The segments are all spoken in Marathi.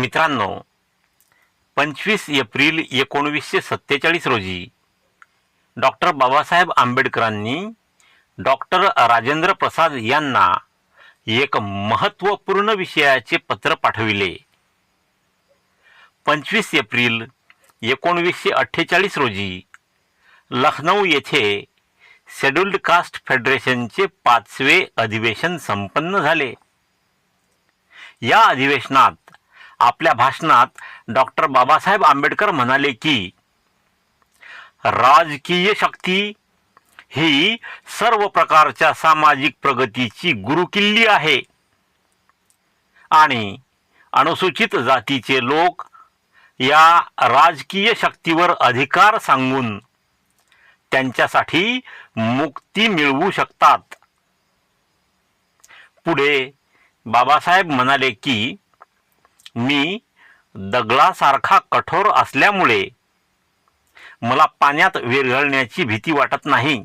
मित्रांनो पंचवीस एप्रिल एकोणवीसशे सत्तेचाळीस रोजी डॉक्टर बाबासाहेब आंबेडकरांनी डॉक्टर राजेंद्र प्रसाद यांना एक महत्त्वपूर्ण विषयाचे पत्र पाठविले. पंचवीस एप्रिल एकोणवीसशे अठ्ठेचाळीस रोजी लखनौ येथे शेड्युल्ड कास्ट फेडरेशनचे पाचवे अधिवेशन संपन्न झाले. या अधिवेशनात आपल्या भाषणात डॉक्टर बाबासाहेब आंबेडकर म्हणाले की राजकीय शक्ती ही सर्व प्रकारच्या सामाजिक प्रगतीची गुरुकिल्ली आहे. आणि अनुसूचित जातीचे लोक या राजकीय शक्तीवर अधिकार सांगून त्यांच्यासाठी मुक्ती मिळवू शकतात. पुढे बाबासाहेब म्हणाले की मी दगडासारखा कठोर असल्यामुळे मला पाण्यात विरघळण्याची भीती वाटत नाही.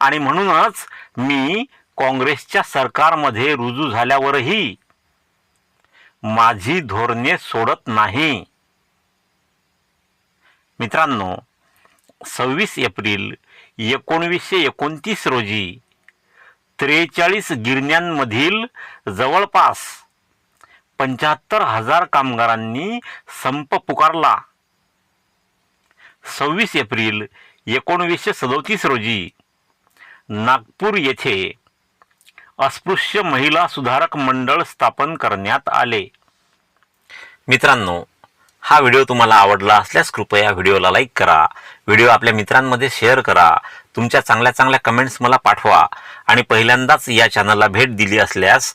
आणि म्हणूनच मी काँग्रेसच्या सरकारमध्ये रुजू झाल्यावरही माझी धोरणे सोडत नाही. मित्रांनो सव्वीस एप्रिल एकोणवीसशे एकोणतीस रोजी त्रेचाळीस गिरण्यांमधील जवळपास पंच्याहत्तर हजार कामगारांनी संप पुकारला. सव्वीस एप्रिल एकोणवीसशे सदोतीस रोजी नागपूर येथे अस्पृश्य महिला सुधारक मंडळ स्थापन करण्यात आले. मित्रांनो हा व्हिडिओ तुम्हाला आवडला असल्यास कृपया व्हिडिओला लाईक करा व्हिडिओ आपल्या मित्रांमध्ये शेअर करा तुमच्या चांगल्या चांगल्या कमेंट्स मला पाठवा आणि पहिल्यांदाच या चॅनलला भेट दिली असल्यास